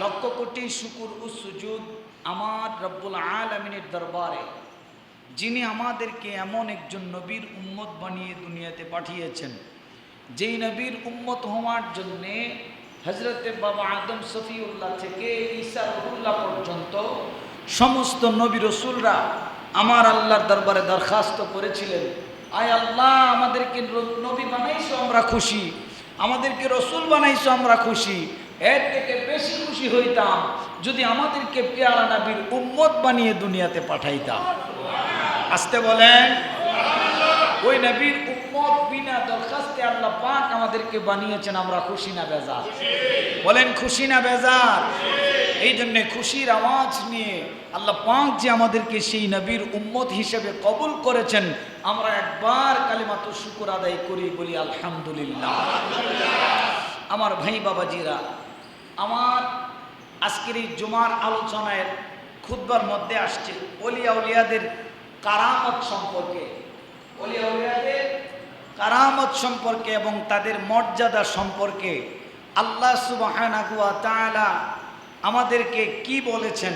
লক্ষ কোটি শুকুর ও সুজুদ আমার রব্বুল আলমিনের দরবারে, যিনি আমাদেরকে এমন একজন নবীর উম্মত বানিয়ে দুনিয়াতে পাঠিয়েছেন। যেই নবীর উম্মত হওয়ার জন্যে হজরতে বাবা আদম সফিউল্লাহ থেকে ঈসা রহুল্লাহ পর্যন্ত সমস্ত নবী রসুলরা আমার আল্লাহর দরবারে দরখাস্ত করেছিলেন। আয় আল্লাহ, আমাদেরকে নবী বানাইছো আমরা খুশি, আমাদেরকে রসুল বানাইছো আমরা খুশি এর থেকে বেশি খুশি হইতাম যদি আমাদেরকে পেয়ারা নবীর উম্মত বানিয়ে দুনিয়াতে পাঠাইতাম। আসতে বলেন। ওই নবীর উম্মত বিনা দরখাস্তে আল্লাহ পাক আমাদেরকে বানিয়েছেন, আমরা খুশি না বেজার? বলেন, খুশি না বেজার? এই জন্য খুশির আওয়াজ নিয়ে আল্লাহ পাক যে আমাদেরকে সেই নবীর উম্মত হিসেবে কবুল করেছেন, আমরা একবার কালিমাত শুকুর আদায় করি বলি, আলহামদুলিল্লাহ। আমার ভাই বাবাজিরা আমার আজকের এই জুমার আলোচনায় খুদ্বার মধ্যে আসছে অলিয়া উলিয়াদের কারামত সম্পর্কে। অলিয়া কারামত সম্পর্কে এবং তাদের মর্যাদা সম্পর্কে আল্লাহ তাআলা আমাদেরকে কি বলেছেন?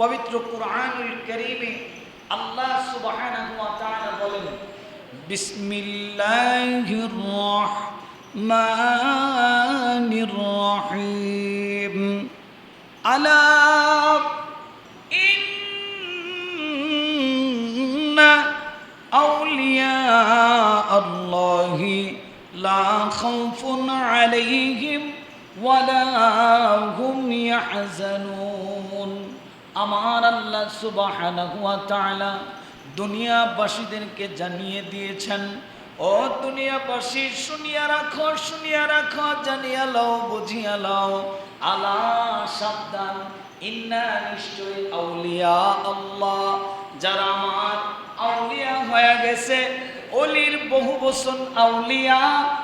পবিত্র কুরআনুল কারীমে আল্লাহ তাআলা বলেন, বিসমিল্লাহির রহমানির রহিম আলা إن أولياء الله لا خوف عليهم ولا هم يحزنون আমার আল্লাহ সুবহানাহু ওয়া তাআলা দুনিয়াবাসীদেরকে জানিয়ে দিয়েছেন ও দুনিয়া বসি, শুনিয়া রাখো শুনিয়া রাখো, জানিয়া লও, বুঝিয়া লও। আলা সাবধান, ইন্না নিশ্চয় আউলিয়া আল্লাহ। যারা আমার আউলিয়া হয়ে গেছে, অলির বহু বচন আউলিয়া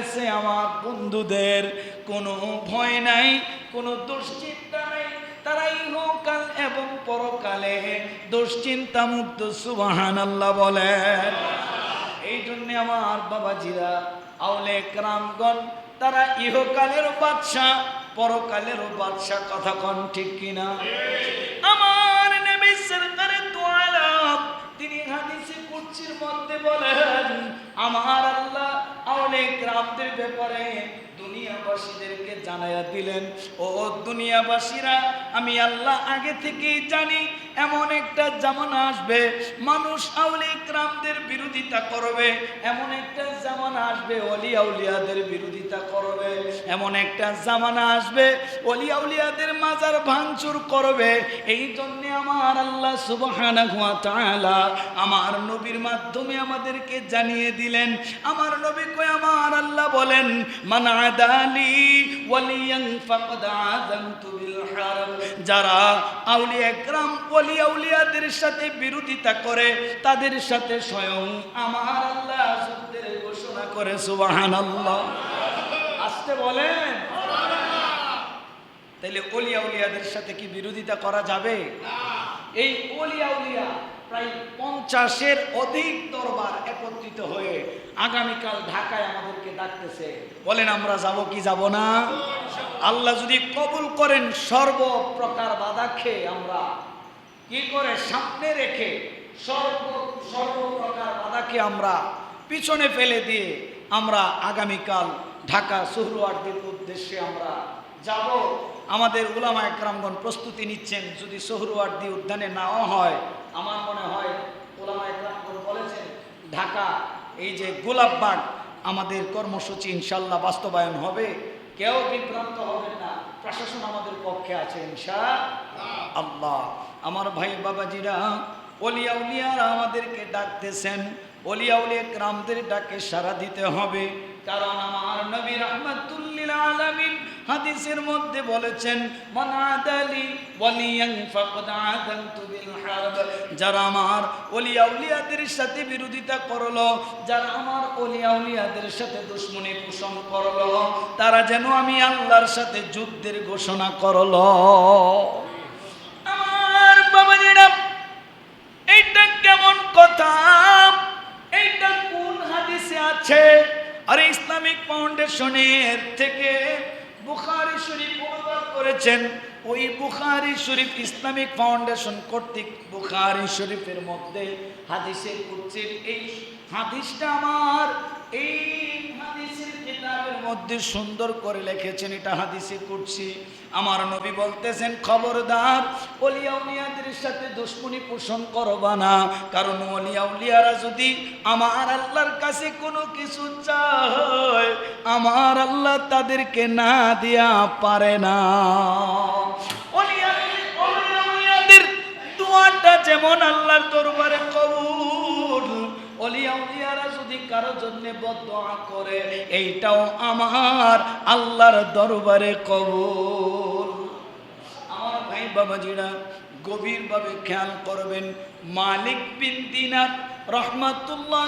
গেছে আমার বন্ধুদের। কোনো ভয় নাই, কোনো দুশ্চিন্তা নাই। তারা ইহকাল এবং পরকালে দুশ্চিন্তা মুক্ত সুবাহান আল্লাহ বলেন। এই জন্যে আমার বাবাজিরা আউলে ক্রামগণ তারা ইহকালেরও বাদশাহ, পরকালেরও বাদশাহ কথা কন ঠিক কিনা? আমার নবী সরকারে তোয়ালাম তিনি হাদিসে কুরসির মধ্যে বলেন, আমার আল্লাহ অনেক রামদের ব্যাপারে দুনিয়াবাসীদেরকে জানাইয়া দিলেন, ও দুনিয়াবাসীরা, আমি আল্লাহ আগে থেকেই জানি, এমন একটা জামানা আসবে, মানুষ আউলি ক্রামদের বিরোধিতা করবে, এমন একটা জামানা আসবে অলি আউলিয়াদের বিরোধিতা করবে, এমন একটা জামানা আসবে অলি আউলিয়াদের মাজার ভাঙচুর করবে, এই জন্যে আমার আল্লাহ সুবহানাহু ওয়া তাআলা আমার নবীর মাধ্যমে আমাদেরকে জানিয়ে দিলেন। আমার নবী কয়, আমার আল্লাহ বলেন, মান আদালি ওয়ালিয়ান ফাকাদ আযানতু বিল হারব যারা আউলিয়া একরাম ওলি আউলিয়াদের সাথে বিরোধিতা করে তাদের সাথে স্বয়ং আমার আল্লাহ যুদ্ধের ঘোষণা করে সুবহানাল্লাহ। আসতে বলেন। তাইলে অলিয়া উলিয়াদের সাথে কি বিরোধিতা করা যাবে? এই অলিয়া উলিয়া প্রায় পঞ্চাশের অধিক দরবার একত্রিত হয়ে আগামীকাল ঢাকায় আমাদেরকে ডাকতেছে। বলেন, আমরা যাব কি যাব না? আল্লাহ যদি কবুল করেন, সর্বপ্রকার বাধা খেয়ে আমরা কি করে সামনে রেখে সর্ব, সর্বপ্রকার বাধাকে আমরা পিছনে ফেলে দিয়ে আমরা আগামীকাল ঢাকা সুহরওয়ার্দের উদ্দেশ্যে আমরা যাব। আমাদের উলামা একরামগণ প্রস্তুতি নিচ্ছেন, যদি সোহরওয়ার্দি উদ্যানে নাও হয় আমার মনে হয় ওলামা একরামগণ বলেছেন, ঢাকা, এই যে গোলাপবাগ আমাদের কর্মসূচি ইনশাল্লাহ বাস্তবায়ন হবে। কেউ বিভ্রান্ত হবেন না, প্রশাসন আমাদের পক্ষে আছে ইনশা আল্লাহ, আমার ভাই বাবাজিরা, অলিয়া উলিয়ারা আমাদেরকে ডাকতেছেন, অলিয়া উলিয়া গ্রামদের ডাকে সারা দিতে হবে, কারণ আমার নবী রহমাতুল্লিল আলামিন হাদিসের মধ্যে বলেছেন, মানাদালি ওয়ালিয়ান ফাকাদ আযানতু বিল হারব। যারা আমার ওলিয়া উলিয়াদের সাথে বিরোধিতা করল, যারা আমার ওলিয়া উলিয়াদের সাথে দুশ্মনী পোষণ করল, তারা যেন আমি আল্লাহর সাথে যুদ্ধের ঘোষণা করল। আমার বাবাজিরা এইটা কেমন কথা? এইটা কোন হাদিসে আছে? আরে ইসলামিক ফাউন্ডেশনের থেকে বুখারি শরীফ অনুবাদ করেছেন। ওই বুখারি শরীফ ইসলামিক ফাউন্ডেশন কর্তৃক বুখারি শরীফের মধ্যে হাদিসের করছেন এই হাদিসটা আমার, এই হাদিসের কিতাবের মধ্যে সুন্দর করে লিখেছেন, এটা হাদিসে করছি আমার নবী বলতেছেন, খবরদার, অলিয়া উলিয়াদের সাথে দুশ্মনী পোষণ করবা না। কারণ অলিয়া উলিয়ারা যদি আমার আল্লাহর কাছে কোনো কিছু চায়, আমার আল্লাহ তাদেরকে না দিয়া পারে না। অলিয়া অলিয়া উলিয়াদের দোয়াটা যেমন আল্লাহর দরবারে কবুল কারও জন্য বদয়া করে, এইটাও আমার আল্লাহর দরবারে কবুল। আমার ভাই বাবাজিরা, গভীরভাবে খেয়াল করবেন, মালিক বিন দিনার রহমাতুল্লাহ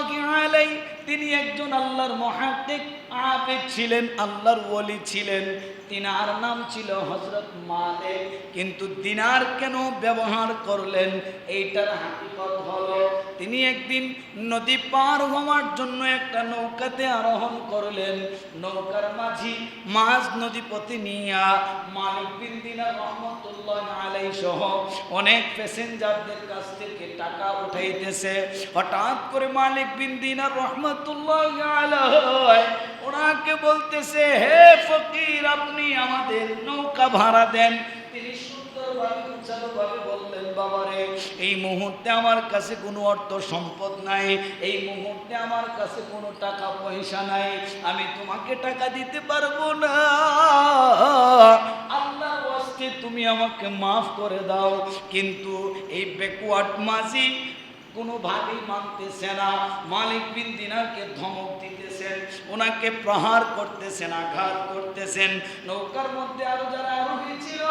তিনি একজন আল্লাহর মহাত্মিক আবেদ ছিলেন, আল্লাহর ওলি ছিলেন। তিনার নাম ছিল হজরত মালিক, কিন্তু দিনার কেন ব্যবহার করলেন? এইটার হাকিকত হলো তিনি একদিন নদী পার হওয়ার জন্য একটা নৌকাতে আরোহণ করলেন। নৌকার মাঝি মাঝ নদী পথে নিয়া মালিক বিন দিনার রহমতুল্লাহ আলাই সহ অনেক প্যাসেঞ্জারদের কাছ থেকে টাকা উঠাইতেছে। হঠাৎ করে মালিক বিন দিনার রহমতুল্লাহ আলাই ওনাকে বলতেছে, হে ফকির, আপনি আমাদের নৌকা ভাড়া দেন। উচ্চারভাবে বললেন, বাবারে, এই মুহূর্তে আমার কাছে কোনো অর্থ সম্পদ নাই। এই মুহূর্তে আমার কাছে কোনো টাকা পয়সা নাই। আমি তোমাকে টাকা দিতে পারব না। ওয়াস্তে তুমি আমাকে মাফ করে দাও। কিন্তু এই বেকুয়াট মাঝি কোনোভাবেই মানতেছে না। মালিক বিন দিনারকে ধমক দিতেছেন, ওনাকে প্রহার করতেছেন, আঘাত করতেছেন। নৌকার মধ্যে আরও যারা আরোহী ছিল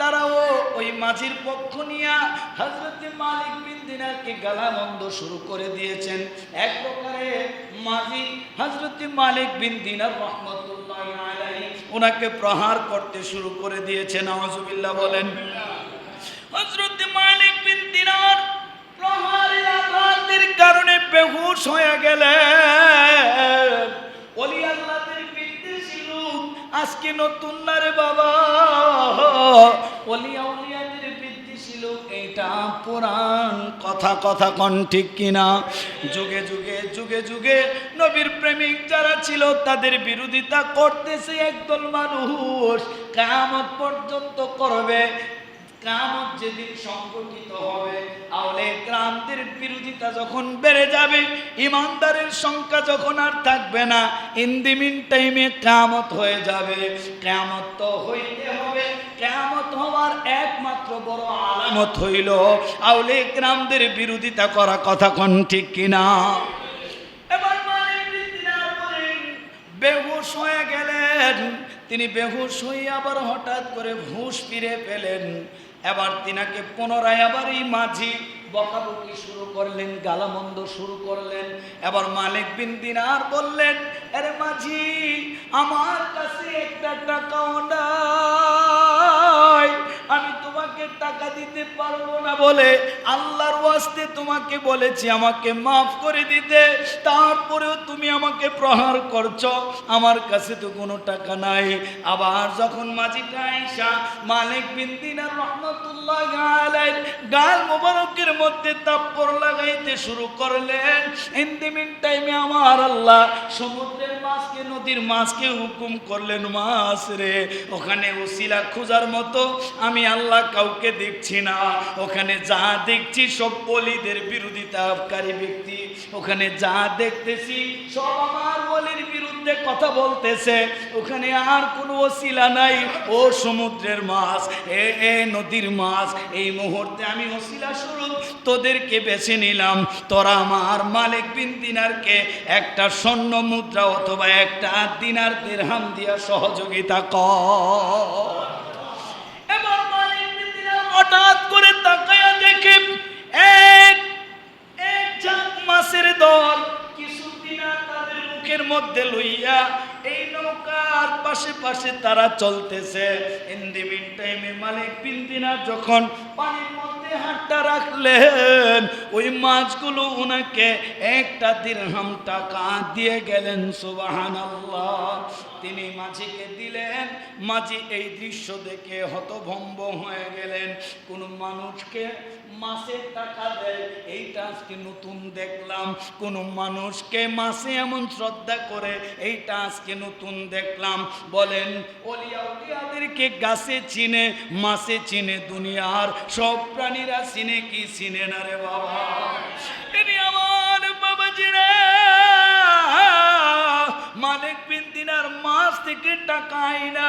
তারাও ওই মাঝির পক্ষ নিয়ে হজরত মালিক বিন দিনারকে গালামন্দ শুরু করে দিয়েছেন। এক প্রকারে মাঝি হজরত মালিক বিন দিনার রহমতুল্লাহ ওনাকে প্রহার করতে শুরু করে দিয়েছেন। নওয়াজুবিল্লাহ বলেন হজরত মালিক বিন দিনার প্রহারের আঘাতের কারণে বেহুশ হয়ে গেলেন। বিদ্বেষী লোক আজকে নতুন না রে বাবা। অলিয়া উলিয়াদের বিদ্বেষী ছিল এটা পুরাণ। কথা কথা কন ঠিক কিনা? যুগে যুগে যুগে যুগে নবীর প্রেমিক যারা ছিল, তাদের বিরোধিতা করতেছে একদল মানুষ। কামত পর্যন্ত করবে। কামত যেদিন সংগঠিত হবে আওলে ক্রান্তির বিরোধিতা যখন বেড়ে যাবে, ইমানদারের সংখ্যা যখন আর থাকবে না ইন দি মিন টাইমে কামত হয়ে যাবে। কামত তো হইতে হবে কামত হওয়ার একমাত্র বড় আলামত হইল আওলে ক্রামদের বিরোধিতা করা কথা কোন ঠিক কিনা? এবার বেহুশ হয়ে গেলেন। তিনি বেহুশ হয়ে আবার হঠাৎ করে হুঁশ ফিরে পেলেন। এবার তিনাকে পুনরায় আবার এই মাঝি বকাবকি শুরু করলেন, গালামন্দ শুরু করলেন। এবার মালিক বিন দিনার বললেন, আরে মাঝি, আমার কাছে একটা টাকাও আমি তোমাকে টাকা দিতে পারব না বলে আল্লাহর ওয়াস্তে তোমাকে বলেছি, আমাকে মাফ করে দিতে। তারপরেও তুমি আমাকে প্রহার করছ, আমার কাছে তো কোনো টাকা নাই। আবার যখন মাঝিটা আইসা মালিক বিন রহমতুল্লাহ আলাইহির গাল মোবারকের মধ্যে তাপ্পর লাগাইতে শুরু করলেন ইন দি মিন টাইমে আমার আল্লাহ সমুদ্রের মাছকে, নদীর মাছকে হুকুম করলেন, মাছ রে, ওখানে ওসিলা খোঁজার মতো আমি আল্লাহ কাউকে দেখছি না। ওখানে যা দেখছি সব অলিদের বিরোধিতাকারী ব্যক্তি। ওখানে যা দেখতেছি সব আমার অলির বিরুদ্ধে কথা বলতেছে। ওখানে আর কোনো ওসিলা নাই। ও সমুদ্রের মাছ, এ এ নদীর মাছ। এই মুহূর্তে আমি ওসিলা স্বরূপ তোদেরকে বেছে নিলাম। তোরা আমার মালিক বিন দিনারকে একটা স্বর্ণ মুদ্রা অথবা একটা দিনার দেড়হাম দিয়া সহযোগিতা কর এবার মালিক বিন দিনার হঠাৎ করে তাকায়া দেখে এক এক ঝাঁক মাছের দল কিছু দিনার তাদের মুখের মধ্যে লইয়া এই নৌকার পাশে পাশে তারা চলতেছে। ইন দি মিন টাইমে মালিক বিন দিনার যখন পানির মধ্যে হাতটা রাখলেন, ওই মাছগুলো ওনাকে একটা দিরহাম টাকা দিয়ে গেলেন, সুবহানাল্লাহ। তিনি মাঝিকে দিলেন। মাঝি এই দৃশ্য দেখে হতভম্ব হয়ে গেলেন। কোন মানুষকে মাসের টাকা দেয় এইটা আজকে নতুন দেখলাম। কোন মানুষকে মাসে এমন শ্রদ্ধা করে এইটা আজকে নতুন দেখলাম। বলেন, অলিয়া উলিয়াদেরকে গাছে চিনে, মাসে চিনে দুনিয়ার সব প্রাণীরা চিনে কি চিনে না রে বাবা? আমার বাবাজিরা, মালিক বিন দিনার মাস থেকে টাকা আইনা।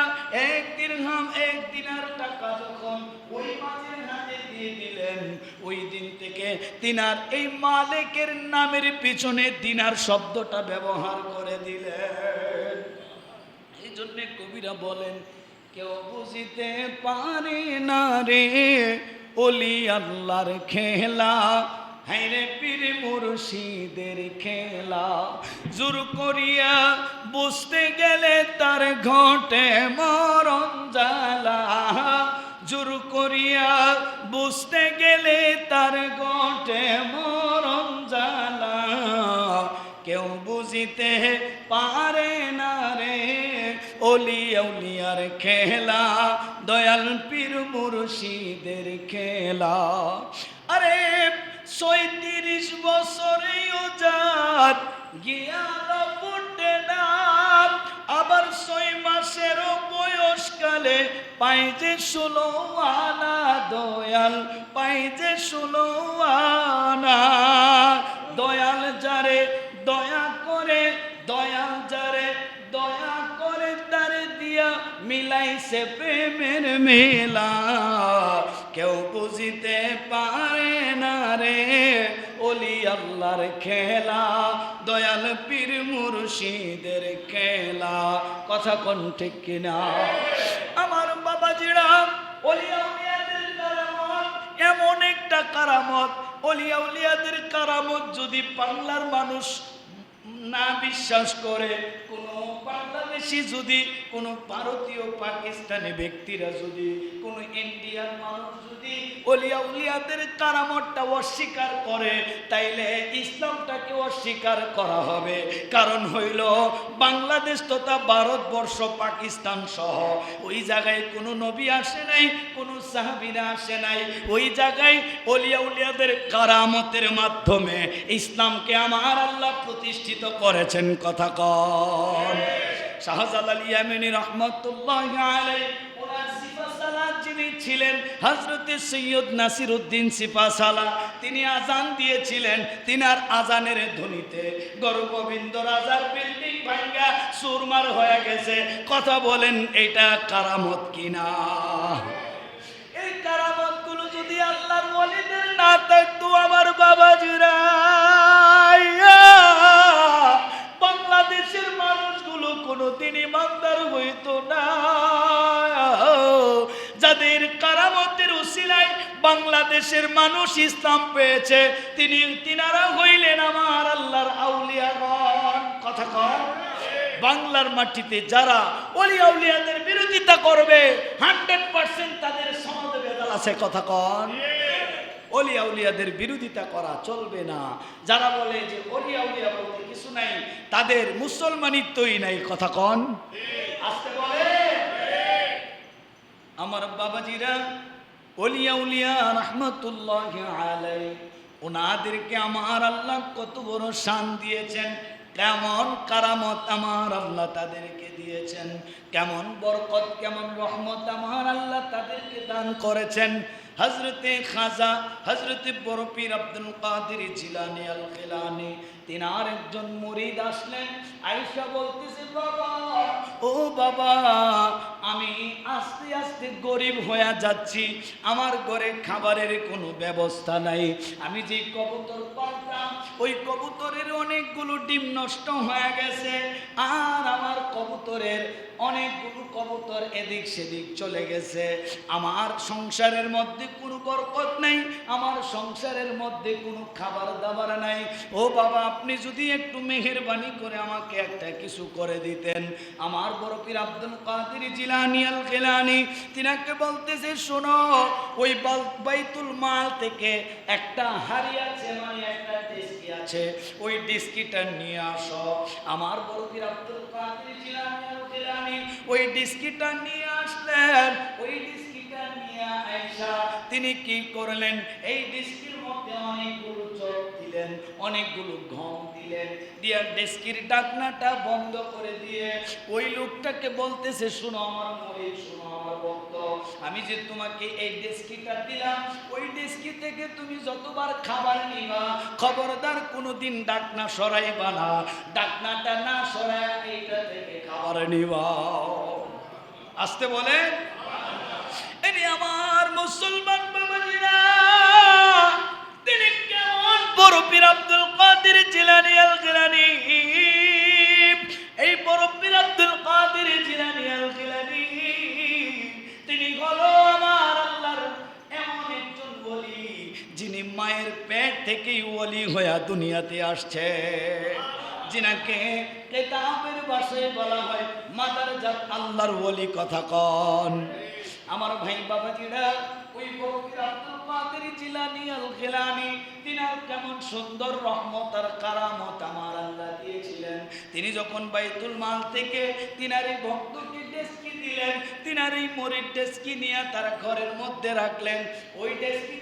এক দিরহাম, এক দিনার টাকা যখন ওই মাঝের হাতে দিয়ে দিলেন, ওই দিন থেকে তিনার এই মালিকের নামের পিছনে দিনার শব্দটা ব্যবহার করে দিলেন। এই জন্যে কবিরা বলেন, কেউ বুঝিতে পারে না রে ওলি আল্লাহর খেলা হাইরে পীর মুর্শিদের খেলা। জোর করিয়া বুঝতে গেলে তার ঘটে মরণ জ্বালা। জোর করিয়া বুঝতে গেলে তার ঘটে মরণ জ্বালা। কেউ বুঝিতে পারে না রে, অলি খেলা। দয়াল পীর মুর্শিদের খেলা। আরে সৈত্রিশ বছরেও যার গিয়াল ফুটে না। আবার ছয় মাসেরও বয়সকালে পাই যে ষোলো আনা দয়াল, পাই যে ষোলো আনা। দয়াল যারে দয়া করে, দয়াল যারে দয়া করে, তারে দিয়া মিলাইছে প্রেমের মেলা। কেউ বুঝিতে পারে না রে। ওলি আল্লাহর খেলা, দয়াল পীর মুর্শিদের খেলা। কথা কোন ঠিক কিনা? আমার বাবাজিরা কারামত, এমন একটা কারামত। অলিয়া উলিয়াদের কারামত যদি বাংলার মানুষ না বিশ্বাস করে কোনো বাংলাদেশি যদি, কোনো ভারতীয় পাকিস্তানি ব্যক্তিরা যদি, কোনো ইন্ডিয়ান মানুষ যদি অলিয়া উলিয়াদের কারামতটা অস্বীকার করে, তাইলে ইসলামটাকে অস্বীকার করা হবে। কারণ হইল বাংলাদেশ তথা ভারতবর্ষ পাকিস্তান সহ। ওই জায়গায় কোনো নবী আসে নাই, কোনো আসে নাই। ওই জায়গায় অলিয়া উলিয়াদের কারামতের মাধ্যমে ইসলামকে আমার আল্লাহ প্রতিষ্ঠিত করেছেন, কথা কন। রহমতুল্লাহ ছিলেন হজরতে সৈয়দ নাসির উদ্দিন সিফাসালা তিনি আজান দিয়েছিলেন তিনার আজানের ধ্বনিতে। গৌরগোবিন্দ রাজার বিল্ডিং ভাঙ্গা সুরমার হয়ে গেছে, কথা বলেন, এটা কারামত কিনা? যদি আল্লাহর না থাকতো আমার বাংলাদেশের মানুষগুলো হইতো না। যাদের কারামতের বাংলাদেশের মানুষ ইসলাম পেয়েছে, তিনি, তিনারা হইলেন আমার আল্লাহর আউলিয়াগণ কথা কন বাংলার মাটিতে যারা অলি আউলিয়াদের বিরোধিতা করবে হান্ড্রেড পার্সেন্ট আছে কথা কন। অলি আউলিয়াদের বিরোধিতা করা চলবে না। যারা বলে যে অলি আউলিয়া বলতে কিছু নাই, তাদের মুসলমানিত্বই নাই, কথা কন। আসতে বলে আমার বাবাজিরা, অলিয়া উলিয়া রহমতুল্লাহ আলাই ওনাদেরকে আমার আল্লাহ কত বড় শান দিয়েছেন। কেমন কারামত আমার আল্লাহ তাদেরকে দিয়েছেন? কেমন বরকত, কেমন রহমত আমার আল্লাহ তাদেরকে দান করেছেন? হজরতে খাজা হজরতে বরফির আব্দুল কাদের জিলানি আল খিলানি তিনার একজন মুরিদ আসলেন, আয়েশা বলতেছে, বাবা, ও বাবা, আমি আস্তে আস্তে গরিব হয়ে যাচ্ছি, আমার ঘরে খাবারের কোনো ব্যবস্থা নাই। আমি যে কবুতর পালতাম, ওই কবুতরের অনেকগুলো ডিম নষ্ট হয়ে গেছে, আর আমার কবুতরের অনেকগুলো কবুতর এদিক সেদিক চলে গেছে। আমার সংসারের মধ্যে কোনো বরকত নাই, আমার সংসারের মধ্যে কোনো খাবার দাবার নাই। ও বাবা আপনি যদি একটু মেহেরবানি করে আমাকে একটা কিছু করে দিতেন। আমার বরফির আব্দুল কাদের জিলানি আল গেলানি তিনাকে বলতেছে, শোনো, ওই বাইতুল মাল থেকে একটা হাড়ি আছে মানে একটা ডেস্কি আছে। ওই ডেস্কিটা নিয়ে আসো। আমার বরফির আব্দুল কাদের জিলানি আল গেলানি ওই ডিস্কিটা নিয়ে আসলেন। ওই ডিস্কিটা নিয়ে আইসা তিনি কি করলেন? এই ডিস্কির মধ্যে অনেকগুলো চোখ দিলেন, অনেকগুলো ঘম দিলেন, দিয়ে ডেস্কির ডাকনাটা বন্ধ করে দিয়ে ওই লোকটাকে বলতেছে আমার আমার ভক্ত, আমি যে তোমাকে এই ডেস্কিটা দিলাম, ওই ডেস্কি থেকে তুমি যতবার খাবার নিবা, খবরদার কোনোদিন ডাকনা সরাইবা না, ডাকনাটা না সরাই এইটা থেকে খাবার নিবা। আসতে বলে আমার মুসলমান বাবাজিরা থেকেই ওলি হইয়া দুনিয়াতে আসছে। যিনাকে কেতাবের ভাষায় বলা হয়, মাদার জাত আল্লাহর ওলি কথা কন। আমার ভাই বাবাজিরা, ওই আব্দুল কাদের আল তিনার কেমন সুন্দর রহমত আর কারামত আমার আল্লাহ দিয়েছিলেন। তিনি যখন বাইতুল মাল থেকে তিনার এই ভক্তকে ডেস্কি দিলেন, তিনার এই মরির ডেস্কি নিয়ে তার ঘরের মধ্যে রাখলেন। ওই ডেস্কি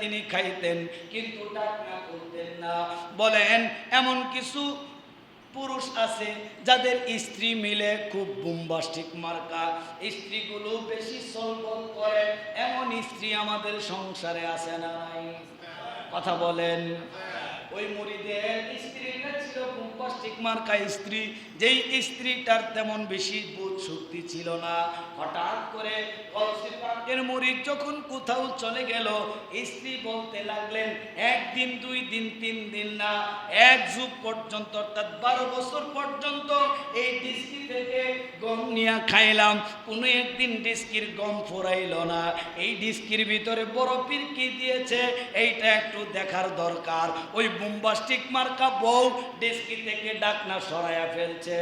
তিনি খাইতেন, কিন্তু ডাক না করতেন না। বলেন, এমন কিছু পুরুষ আছে যাদের স্ত্রী মিলে খুব বুম্বাস্টিক মার্কা। স্ত্রীগুলো বেশি সলবল করে, এমন স্ত্রী আমাদের সংসারে না নাই। কথা বলেন, ওই মুড়িদের স্ত্রীটা ছিল বুম্বাস্টিক মার্কা স্ত্রী, যেই স্ত্রীটার তেমন বেশি বোধ শক্তি ছিল না। হঠাৎ করে কলসি পাকের মুড়ি যখন কোথাও চলে গেল, স্ত্রী বলতে লাগলেন, একদিন, দুই দিন, তিন দিন না, এক যুগ পর্যন্ত, অর্থাৎ বারো বছর পর্যন্ত এই ডিস্কি থেকে গম নিয়ে খাইলাম। কোনো একদিন ডিস্কির গম ফোরাইল না। এই ডিস্কির ভিতরে বরফির কি দিয়েছে, এইটা একটু দেখার দরকার। ওই বুম্বাস্টিক মার্কা বউ ডিস্কি থেকে ডাকনা সরায়া ফেলছে?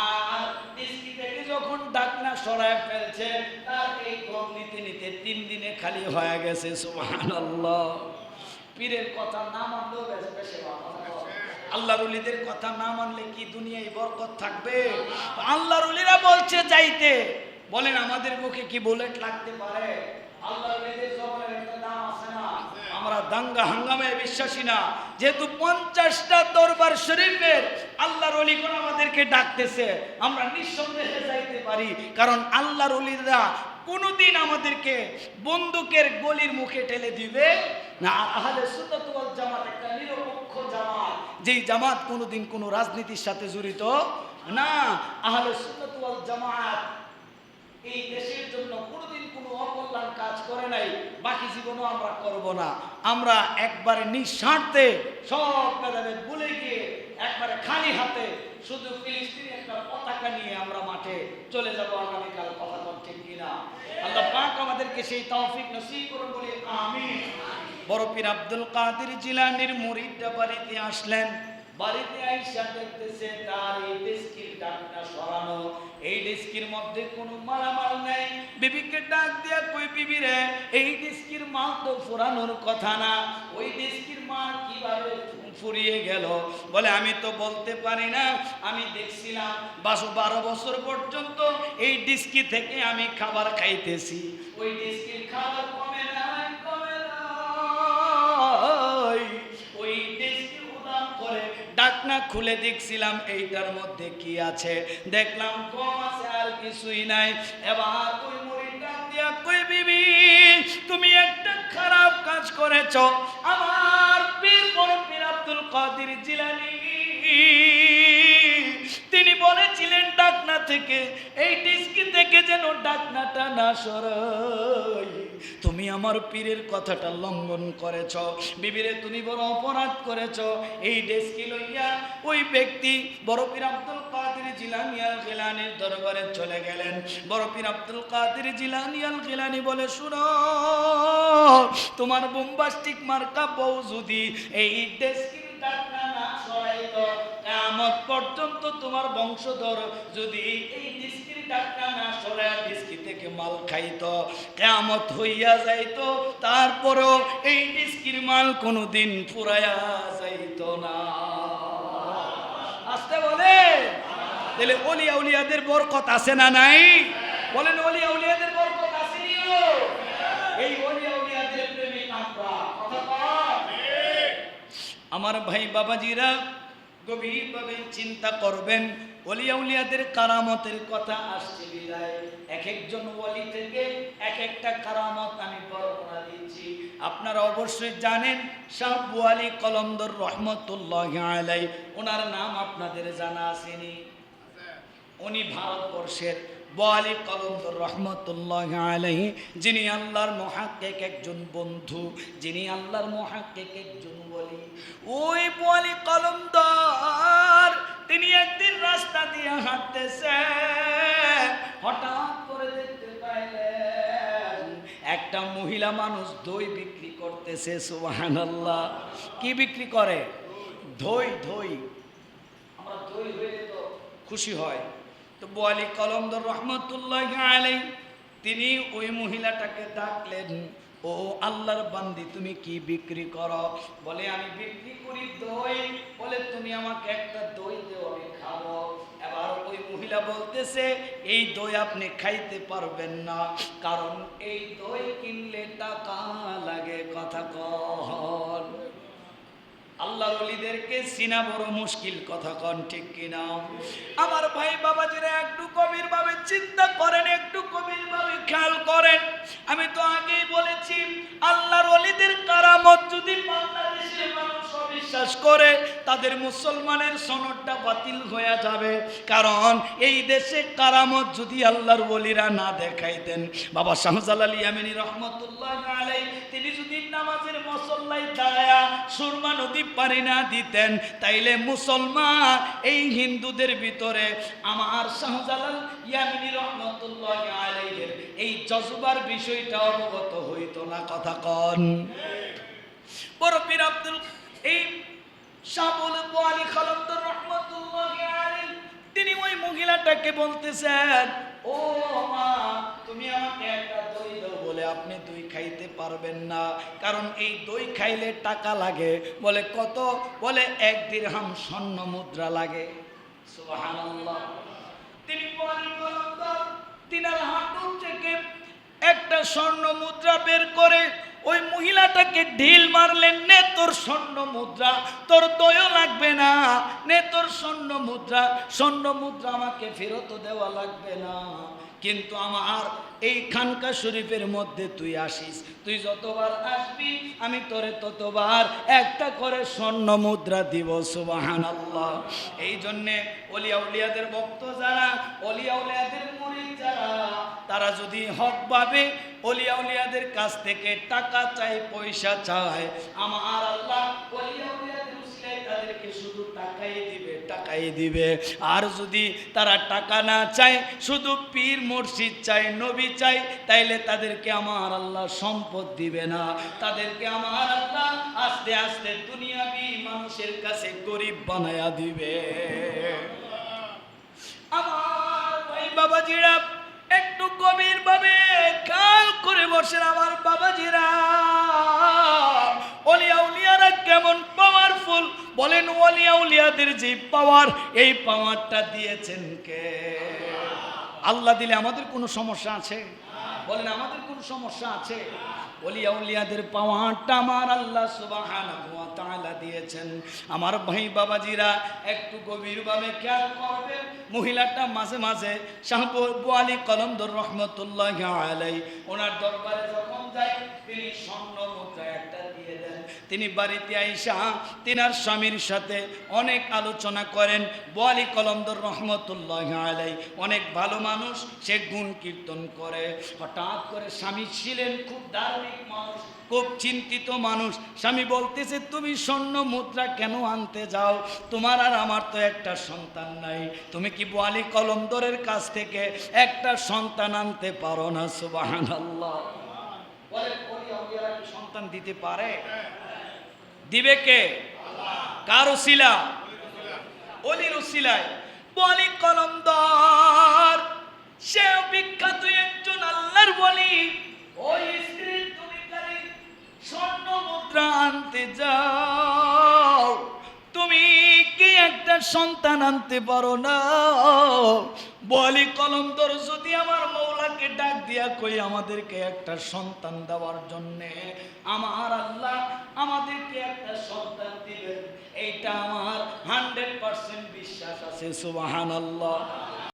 আর ডিস্কি থেকে যখন ডাকনা সরাইয়া ফেলছে, তার এই গম নিতে নিতে তিন দিনে খালি হয়ে গেছে, সুবহানাল্লাহ। পীরের কথা না মানলেও বেশ, বেশি কথা না মানলে কি দুনিয়ায় বরকত থাকবে? আল্লাহর উলিরা বলছে যাইতে। বলেন, আমাদের মুখে কি বুলেট লাগতে পারে? আল্লাহর উলিদের জবানের আমরা দাঙ্গা হাঙ্গামায় বিশ্বাসী না। যেহেতু পঞ্চাশটা দরবার শরীফের আল্লাহর অলিগণ আমাদেরকে ডাকতেছে, আমরা নিঃসন্দেহে যাইতে পারি। কারণ আল্লাহর অলিরা কোনোদিন আমাদেরকে বন্দুকের গলির মুখে ঠেলে দিবে না। আহলে সুন্নাত ওয়াল জামাত একটা নিরপেক্ষ জামাত, যেই জামাত কোনোদিন কোনো রাজনীতির সাথে জড়িত না। আহলে সুন্নাত ওয়াল জামাত এই দেশের জন্য কোনোদিন কোনো অকল্যাণ নাই বাকি জীবনও আমরা করব না। আমরা একবারে নিঃস্বার্থে সব ভেদাভেদ ভুলে গিয়ে একবারে খালি হাতে শুধু ফিলিস্তিনি একটা পতাকা নিয়ে আমরা মাঠে চলে যাব আগামীকাল, কথা ঠিক কিনা? আল্লাহ পাক আমাদেরকে সেই তৌফিক নসিব করুন বলি বড় পীর আব্দুল কাদের জিলানির মুরিদরা বাড়িতে আসলেন। বাড়িতে আইসা দেখতেছে তার এই ডেস্কির ডাকটা সরানো। এই ডেস্কির মধ্যে কোনো মালামাল নেই। বিবিকে ডাক দিয়া কই, বিবি রে, এই ডেস্কির মাল তো ফোরানোর কথা না। ওই ডেস্কির মাল কীভাবে ফুরিয়ে গেল? বলে, আমি তো বলতে পারি না। আমি দেখছিলাম বাসো বারো বছর পর্যন্ত এই ডিস্কি থেকে আমি খাবার খাইতেছি। ওই ডিস্কির খাবার খুলে দেখছিলাম, এইটার মধ্যে কি আছে? দেখলাম কম আছে, আর কিছুই নাই। এবার ওই মুড়ি ডাক দিয়া কই, বিবি, তুমি একটা খারাপ কাজ করেছ। আমার পীর বড় পীর আব্দুল কাদের জিলানি। তিনি বলেছিলেন, ডাকনা থেকে, এই ডিস্কি থেকে যেন ডাকনাটা না সরাই তুমি আমার পীরের কথাটা লঙ্ঘন করেছ। বিবিরে, তুমি বড় অপরাধ করেছ। এই ডেস্কি লইয়া ওই ব্যক্তি বড় পীর আব্দুল কাদের জিলানিয়াল গিলানির দরবারে চলে গেলেন। বড় পীর আব্দুল কাদের জিলানিয়াল গিলানি বলে, শুনো, তোমার বোম্বাস্টিক মার্কা বউ যদি এই সরাইতো কিয়ামত পর্যন্ত তোমার বংশধর যদি এই ডাক্তার না সরায় ডিস্কি থেকে মাল খাইতো কেমত হইয়া যাইতো তারপরও এই ডিস্কির মাল কোনোদিন ফুরাইয়া যাইতো না। আসতে বলে তাহলে অলিয়া উলিয়াদের বরকত আছে না নাই? বলেন অলিয়া উলিয়াদের বরকত আছে এই অলিয়া উলিয়াদের আমরা কথা আমার ভাই বাবাজিরা গভীরভাবে চিন্তা করবেন অলিয়া উলিয়াদের কারামতের কথা আসছে বিদায়। এক একজন ওলি থেকে এক একটা কারামত আমি বর্ণনা দিচ্ছি। আপনারা অবশ্যই জানেন, শাহ আলী কলমদর রহমতুল্লাহ আলাই ওনার নাম আপনাদের জানা আসেনি। উনি ভারতবর্ষের বোয়ালি কলন্দর রহমতুল্লাহ আলহি যিনি আল্লাহর মহাক্কেক একজন বন্ধু, যিনি আল্লাহর মহাক্কেক একজন বলি ওই বোয়ালি কলমদার, তিনি একদিন রাস্তা দিয়ে হাঁটতেছে, হঠাৎ করে দেখতে পাইলেন, একটা মহিলা মানুষ দই বিক্রি করতেছে সুবাহান আল্লাহ কি বিক্রি করে? ধই ধই আমরা দই হইলে তো খুশি হয়। তো বোয়ালি কলমদর রহমতুল্লাহ আলাই তিনি ওই মহিলাটাকে ডাকলেন, ও আল্লাহর বান্দি, তুমি কি বিক্রি করো? বলে, আমি বিক্রি করি দই। বলে, তুমি আমাকে একটা দই দেও, আমি খাব। এবার ওই মহিলা বলতেছে, এই দই আপনি খাইতে পারবেন না, কারণ এই দই কিনলে টাকা লাগে, কথা কন। আল্লাহর অলিদেরকে চিনা বড় মুশকিল কথা কন, ঠিক কিনা? আমার ভাই বাবাজিরা একটু কবির ভাবে চিন্তা করেন, একটু কবির ভাবে খেয়াল করেন। আমি তো আগেই বলেছি, আল্লাহর অলিদের কারামত যদি বাংলাদেশের মানুষ অবিশ্বাস করে তাদের মুসলমানের সনদটা বাতিল হয়ে যাবে। কারণ এই দেশে কারামত যদি আল্লাহর ওলিরা না দেখাইতেন, বাবা শাহজালাল ইয়ামিনী রহমতুল্লাহ আলাই তিনি যদি নামাজের মসল্লাই দাঁড়ায়া সুরমা নদী পারি না দিতেন, তাইলে মুসলমান এই হিন্দুদের ভিতরে আমার শাহজালাল ইয়ামিনী রহমতুল্লাহ আলাইহের এই জজবার বিষয়টা অবগত হইতো না, কথা কন। বড় পীর আব্দুল এই শাহুল বোয়ালি খালন্দর রহমতুল্লাহ তিনি ওই মহিলাটাকে বলতেছেন, ও মা, তুমি আমাকে একটা দই দাও বলে আপনি দই খাইতে পারবেন না। কারণ এই দই খাইলে টাকা লাগে। বলে, কত? বলে, এক দিরহাম স্বর্ণ মুদ্রা লাগে। সুবহানাল্লাহ। তিনি তিনার হাঁটু থেকে একটা স্বর্ণ মুদ্রা বের করে ওই মহিলাটাকে ঢিল মারলেন নে তোর স্বর্ণ মুদ্রা, তোর দয়ও লাগবে না, নে তোর স্বর্ণ মুদ্রা স্বর্ণ মুদ্রা আমাকে ফেরত দেওয়া লাগবে না। কিন্তু আমার এই খানকা শরীফের মধ্যে তুই আসিস। তুই যতবার আসবি, আমি তোরে ততবার একটা করে স্বর্ণ মুদ্রা দিব সুবাহান আল্লাহ এই জন্যে অলিয়া উলিয়াদের ভক্ত যারা, অলিয়া উলিয়াদের মুরিদ যারা, তারা যদি হক পাবে অলিয়া উলিয়াদের কাছ থেকে টাকা চাই পয়সা চায়, আমার আল্লাহ অলিয়া উলিয়াদের তাদেরকে শুধু টাকাই দিবে। টাকাই দিবে। আর যদি তারা টাকা না চায়, শুধু পীর মুর্শিদ চাই নবী চাই তাইলে তাদেরকে আমার আল্লাহ সম্পদ দিবে না। তাদেরকে আমার আল্লাহ আস্তে আস্তে দুনিয়াবি মানুষের কাছে গরিব বানায়া দিবে। আমার ভাই বাবাজিরা একটু গভীর ভাবে খেয়াল করে বসেন আমার বাবাজিরা। অলিয়া উলিয়ারা কেমন বলেন অলিয়া উলিয়াদের যে পাওয়ার, এই পাওয়ারটা দিয়েছেন কে? আল্লাহ দিলে আমাদের কোনো সমস্যা আছে? বলেন আমাদের কোনো সমস্যা আছে? অলিয়া উলিয়াদের পাওয়ারটা আমার আল্লাহ সুবহানাহু ওয়া তাআলা দিয়েছেন। আমার ভাই বাবাজিরা একটু গভীরভাবে খেয়াল করবেন মহিলাটা মাঝে মাঝে শাহপুর বোয়ালি কলমদর রহমতুল্লাহ আলাই ওনার দরবারে যখন যায়, তিনি স্বর্ণ মুদ্রা একটা তিনি বাড়িতে আইসা তিনার স্বামীর সাথে অনেক আলোচনা করেন। বোয়ালি কলমদর রহমতুল্লাহ আলাই অনেক ভালো মানুষ, সে গুণ কীর্তন করে। হঠাৎ করে স্বামী ছিলেন খুব ধার্মিক মানুষ, খুব চিন্তিত মানুষ। স্বামী বলতেছে, তুমি স্বর্ণ মুদ্রা কেন আনতে যাও? তোমার আর আমার তো একটা সন্তান নাই। তুমি কি বোয়ালি কলমদরের কাছ থেকে একটা সন্তান আনতে পারো না? সুবাহান আল্লাহ সন্তান দিতে পারে? দিবে কে? কার উসিলা? অলির উসিলায়। বলি কলমদার সে বিখ্যাত একজন আল্লাহর বলি। ওই স্ত্রী তুমি স্বর্ণ মুদ্রা আনতে যাও। একটা সন্তান আনতে পারো না। বলি কলমদর যদি আমার মৌলাকে ডাক দিয়া কই, আমাদেরকে একটা সন্তান দেওয়ার জন্যে আমার আল্লাহ আমাদেরকে একটা সন্তান দিবেন। এইটা আমার হান্ড্রেড পার্সেন্ট বিশ্বাস আছে সুবাহান আল্লাহ